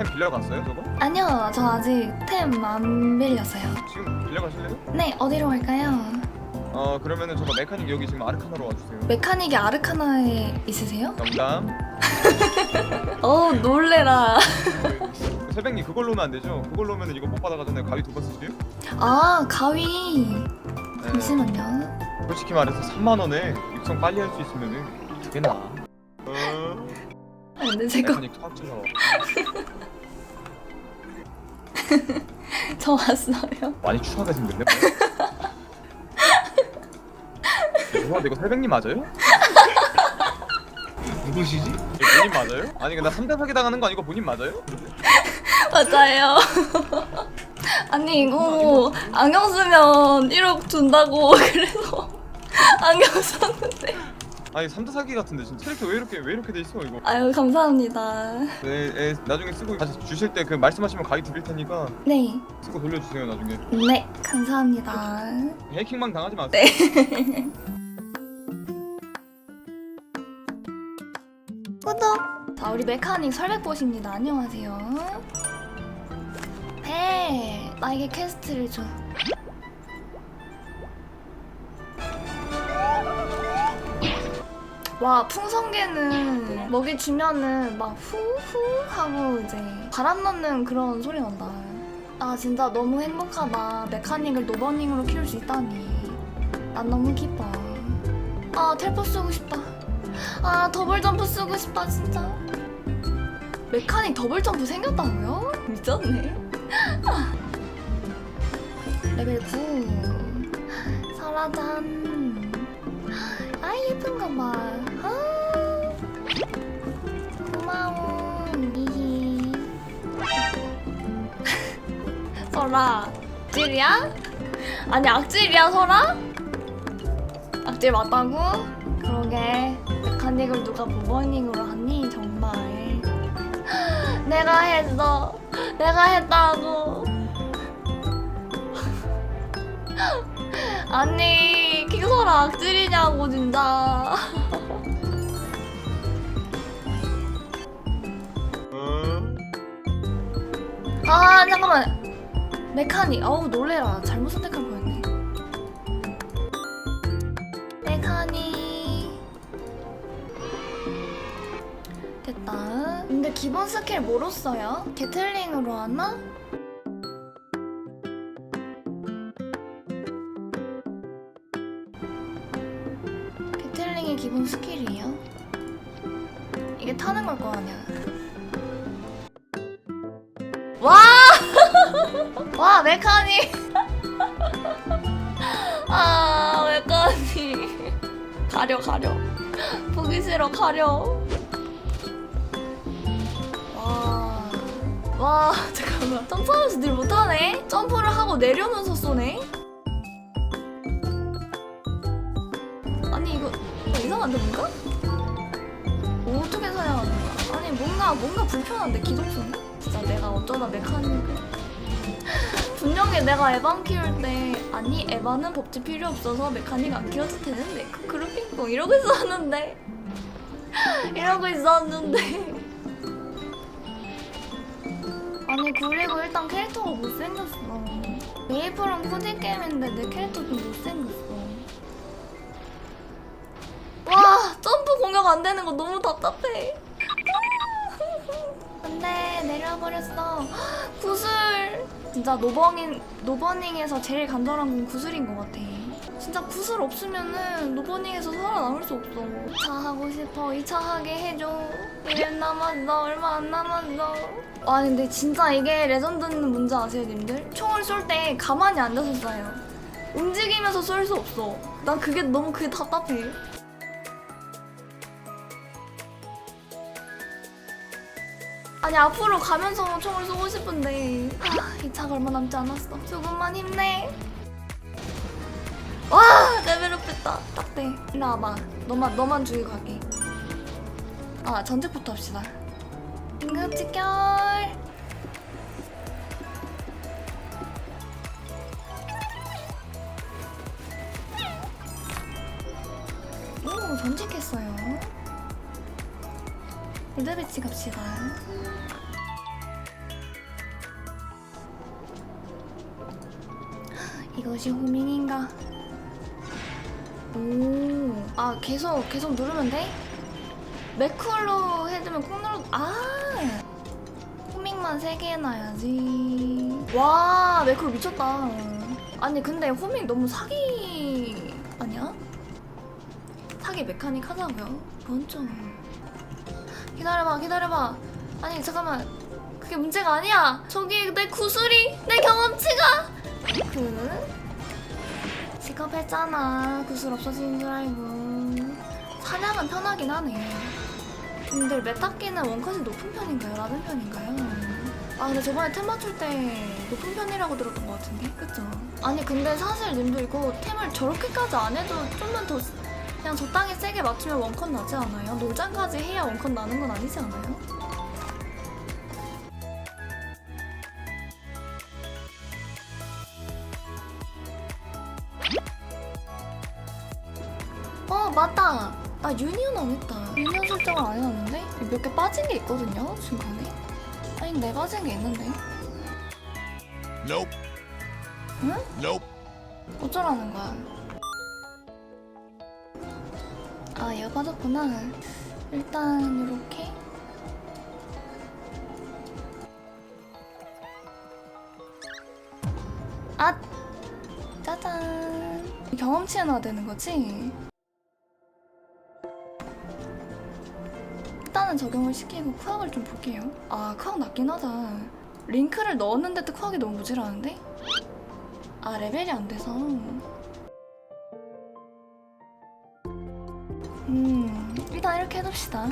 템 빌려갔어요 저거? 아니요, 저 아직 템 안 빌렸어요. 지금 빌려가실래요? 네, 어디로 갈까요? 어 그러면은 저거 메카닉 여기 지금 아르카나로 와주세요 메카닉이 아르카나에 있으세요? 농담 어 놀래라. 그 새벽님 그걸로 오면 안 되죠? 그걸로 오면 이거 못 받아가잖아요 가위 두 번 쓰세요? 아 가위. 네. 잠시만요. 솔직히 말해서 3만원에 육성 빨리 할 수 있으면은 두 개나 어... 아, 근데 제거 메카닉 터치러 저 왔어요. 많이 추하게 생겼네 죄송한데 이거 새벽님 맞아요? 누구시지? 이거 본인 맞아요? 아니 근데 3대 사기 당하는 거 아니고 본인 맞아요? 맞아요. 아니 이거 안경 쓰면 1억 준다고 그래서 안경 썼는데. 아니 3대 사기 같은데 진짜 캐릭터 왜 이렇게 왜 이렇게 돼 있어 이거 아유 감사합니다. 네, 네 나중에 쓰고 다시 주실 때 그 말씀하시면 가위 드릴 테니까 네, 쓰고 돌려주세요 나중에 네 감사합니다. 해킹만 당하지 마세요 네. 구독. 자 우리 메카닉 설백보십니다. 안녕하세요. 배 나에게 퀘스트를 줘. 와 풍성개는 먹이 주면은 막 후후 하고 이제 바람 넣는 그런 소리 난다. 아 진짜 너무 행복하다. 메카닉을 노버닝으로 키울 수 있다니. 난 너무 기뻐. 아 텔포 쓰고 싶다. 아 더블 점프 쓰고 싶다 진짜. 메카닉 더블 점프 생겼다고요? 미쳤네. 아. 레벨 9. 설아잔. 아 예쁜 거 봐. 설아. 악질이야? 아니 악질이야 설아? 악질 맞다고? 그러게 메카닉을 누가 보버닝으로 하니 정말 내가 했어 내가 했다고 아니 킹설아 악질이냐고 진짜 어? 아 잠깐만 메카닉 어우 놀래라 잘못 선택한 거였네 메카닉 됐다 근데 기본 스킬 뭐로 써요? 게틀링으로 하나? 게틀링이 기본 스킬이에요? 이게 타는 걸 거 아니야 와! 와 메카닉 아 메카닉 가려 가려. 보기 싫어 가려. 와, 와 잠깐만. 점프하면서 늘 못하네. 점프를 하고 내려면서 쏘네. 아니 이거, 이상한데 뭔가? 어떻게 사용하는 거야? 아니 뭔가 뭔가 불편한데 기동성? 진짜 내가 어쩌다 메카닉을 분명히 내가 에반 키울 때 아니 에반은 법칙 필요 없어서 메카닉 안 키워도 되는데 그 그룹핑뽕 이러고 있었는데. 이러고 있었는데. 아니 그리고 일단 캐릭터가 못생겼어. 메이플은 코디 게임인데 내 캐릭터 좀 못생겼어. 와 점프 공격 안 되는 거 너무 답답해. 안돼 내려버렸어. 구슬 진짜 노버닝 노버닝에서 제일 간절한 건 구슬인 것 같아. 진짜 구슬 없으면은 노버닝에서 살아남을 수 없어. 2차 하고 싶어 2차 하게 해줘. 1년 남았어 얼마 안 남았어. 와 근데 진짜 이게 레전드는 뭔지 아세요 님들? 총을 쏠 때 가만히 앉아서 쏴요. 움직이면서 쏠 수 없어. 난 그게 너무 그게 답답해 아니 앞으로 가면서 총을 쏘고 싶은데. 아, 이 차가 얼마 남지 않았어. 조금만 힘내. 와 레벨업 했다. 딱돼. 일로 와봐. 너만 너만 죽이고 갈게. 아 전직부터 합시다. 긴급 직결. 오 전직했어요 고대 배치 갑시다. 이것이 호밍인가? 오, 아 계속 계속 누르면 돼? 매쿨로 해주면 꾹 누르. 아, 호밍만 세 개 해놔야지. 와, 매쿨 미쳤다. 아니 근데 호밍 너무 사기 아니야? 사기 메카닉 하자고요? 번쩍. 기다려봐, 기다려봐. 아니 잠깐만, 그게 문제가 아니야. 저기 내 구슬이, 내 경험치가. 그 직업했잖아. 구슬 없어지는 줄 알고. 사냥은 편하긴 하네. 근데 메타기는 원컷이 높은 편인가요? 낮은 편인가요? 아 근데 저번에 템 맞출 때 높은 편이라고 들었던 것 같은데 그쵸? 아니 근데 사실 님도 이거 템을 저렇게까지 안 해도 좀만 더 그냥 적당히 세게 맞추면 원컷 나지 않아요? 노장까지 해야 원컷 나는 건 아니지 않아요? 어 맞다 나 유니온 안 했다 유니온 설정을 안 해놨는데 몇 개 빠진 게 있거든요 중간에 아니 내 빠진 게 있는데 Nope. 응? Nope. 어쩌라는 거야 아 얘가 빠졌구나 일단 이렇게 아 짜잔 경험치 하나 되는 거지? 일단은 적용을 시키고 쿠악을 좀 볼게요. 아, 쿠악 낫긴 하다. 링크를 넣었는데도 쿠악이 너무 모자라는데? 아, 레벨이 안 돼서. 음, 일단 이렇게 해둡시다.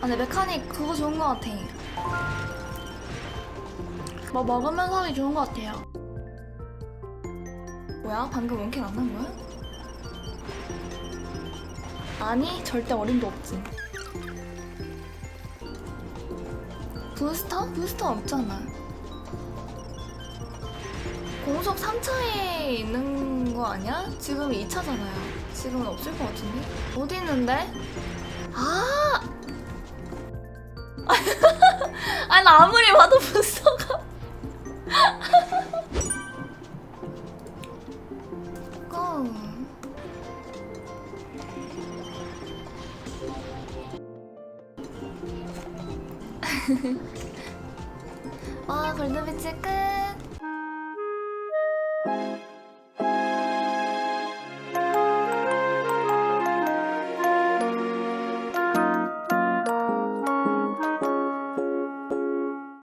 아, 근데 메카닉 그거 좋은 것 같아. 뭐 먹으면서 하기 좋은 것 같아요. 뭐야? 방금 원킬 안난 거야? 아니 절대 어림도 없지 부스터? 부스터 없잖아 공속 3차에 있는 거 아니야? 지금 2차잖아요 지금은 없을 것 같은데? 어디 있는데? 아! 아니 나 아무리 봐도 고 와 골드비치 끝 you